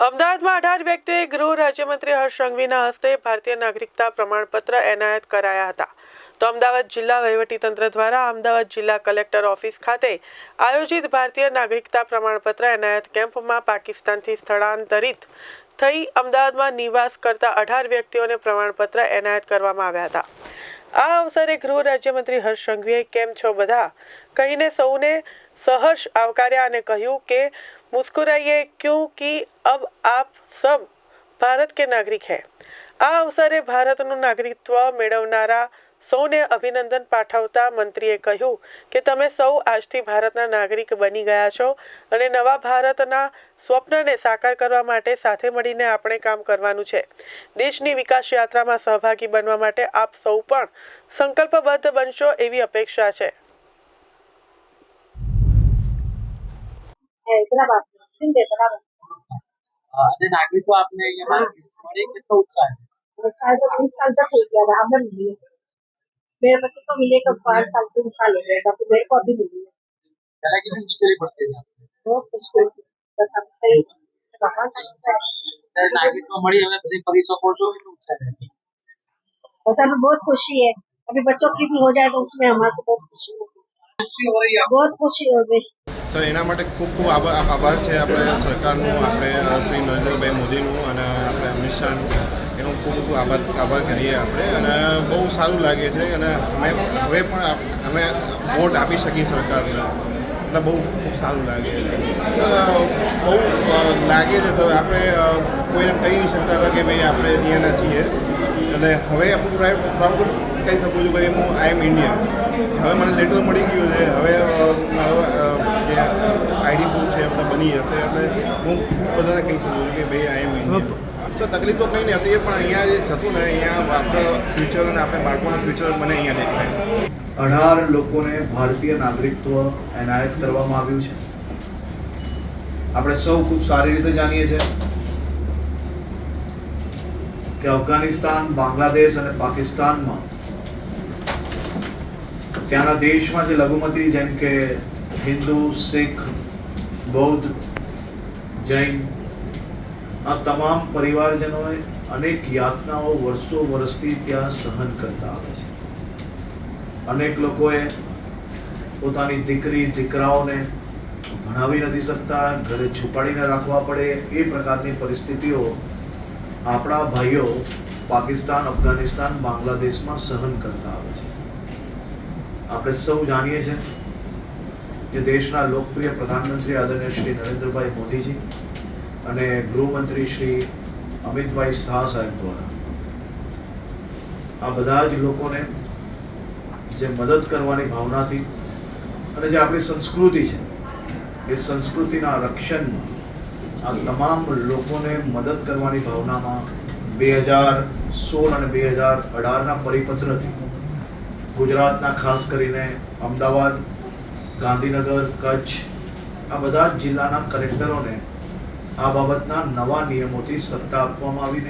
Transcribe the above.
અમદાવાદમાં અઢાર વ્યક્તિઓએ ગૃહ રાજ્યમંત્રી હર્ષ સંઘવીના હસ્તે ભારતીય નાગરિકતા પ્રમાણપત્ર એનાયત કરાયા હતા. તો અમદાવાદ જિલ્લા વહીવટીતંત્ર દ્વારા અમદાવાદ જિલ્લા કલેક્ટર ઓફિસ ખાતે આયોજિત ભારતીય નાગરિકતા પ્રમાણપત્ર એનાયત કેમ્પમાં પાકિસ્તાનથી સ્થળાંતરિત થઈ અમદાવાદમાં નિવાસ કરતા અઢાર વ્યક્તિઓને પ્રમાણપત્ર એનાયત કરવામાં આવ્યા હતા. આ અવસરે ગૃહ રાજ્યમંત્રી હર્ષ સંઘવીએ કેમ છો બધા કહીને સૌને સહર્ષ આવકાર્યા અને કહ્યું કે મુસ્કુરાઈએ ક્યુંકિ અબ આપ સબ ભારત કે નાગરિક હૈ આ અવસરે ભારતનું નાગરિકત્વ મેળવનારા સૌને અભિનંદન પાઠવતા મંત્રીએ કહ્યું કે તમે સૌ આજથી ભારતના નાગરિક બની ગયા છો અને નવા ભારતના સ્વપ્નને સાકાર કરવા માટે સાથે મળીને આપણે કામ કરવાનું છે. દેશની વિકાસ યાત્રામાં સહભાગી બનવા માટે આપ સૌ પણ સંકલ્પબદ્ધ બનશો એવી અપેક્ષા છે. हैदराबाद सिंध हैदराबाद तो आपने यहाँ उत्साह तो बीस साल तक था मिली है मेरे पति को मिले कब पाँच साल तीन साल हो गया मेरे को अभी मिली है। बहुत मुश्किल तो बस हम सही। हमें बहुत खुशी है। अभी बच्चों की भी हो जाए तो उसमें हमारे को बहुत खुशी होगी। बहुत खुशी हो गई સર એના માટે ખૂબ ખૂબ આભાર આભાર છે આપણે સરકારનું, આપણે શ્રી નરેન્દ્રભાઈ મોદીનું અને આપણે અમિત શાહનું. એનો ખૂબ ખૂબ આભાર આભાર કરીએ આપણે અને બહુ સારું લાગે છે અને અમે હવે પણ અમે વોટ આપી શકીએ સરકારને. એટલે બહુ ખૂબ સારું લાગે. સર બહુ લાગે છે સર આપણે કોઈને કહી નહીં શકતા હતા કે ભાઈ આપણે અહીંયાના છીએ. અને હવે પ્રાઇવેટ પ્રાઉડ કહી શકું છું કે હું આઈ એમ ઇન્ડિયન હવે મને લેટર મળી ગયું છે. હવે મારો આઈડી પ્રૂફ છે એ બની જશે. એટલે હું બધાને કહી શકું છું કે ભાઈ આ એમ તો તકલીફ તો કંઈ નહીં હતી પણ અહીંયા જે થતું ને અહીંયા આપણે ફ્યુચર અને આપણે બાળકોના ફ્યુચર મને અહીંયા દેખાય. અઢાર લોકોને ભારતીય નાગરિકત્વ એનાયત કરવામાં આવ્યું છે. આપણે સૌ ખૂબ સારી રીતે જાણીએ છીએ કે અફઘાનિસ્તાન બાંગ્લાદેશ અને પાકિસ્તાનમાં ત્યાંના દેશમાં જે લઘુમતી જેમ કે હિન્દુ, શીખ, બૌદ્ધ, જૈન આ તમામ પરિવારજનોએ અનેક યાતનાઓ વર્ષો વર્ષથી ત્યાં સહન કરતા આવે છે. અનેક લોકોએ પોતાની દીકરી, દીકરાઓને ભણાવી નથી શકતા, ઘરે છુપાડીને રાખવા પડે એ પ્રકારની પરિસ્થિતિઓ આપણા ભાઈઓ પાકિસ્તાન, અફઘાનિસ્તાન, બાંગ્લાદેશમાં સહન કરતા આવે છે. આપણે સૌ જાણીએ છીએ કે દેશના લોકપ્રિય પ્રધાનમંત્રી આદરણીય શ્રી નરેન્દ્રભાઈ મોદીજી અને ગૃહમંત્રી શ્રી અમિતભાઈ શાહ સાહેબ દ્વારા. આ બધા જ લોકોને જે મદદ કરવાની ભાવનાથી અને જે આપણી સંસ્કૃતિ છે, એ સંસ્કૃતિના રક્ષણમાં આ તમામ લોકોને મદદ કરવાની ભાવનામાં બે હજાર સોળ અને બે હજાર અઢારના પરિપત્રથી ગુજરાતના ખાસ કરીને અમદાવાદ ગાંધીનગર કચ્છ આ બધા જિલ્લાના કલેક્ટરોને આ બાબતના નવા નિયમોથી સત્તા આપવામાં આવીને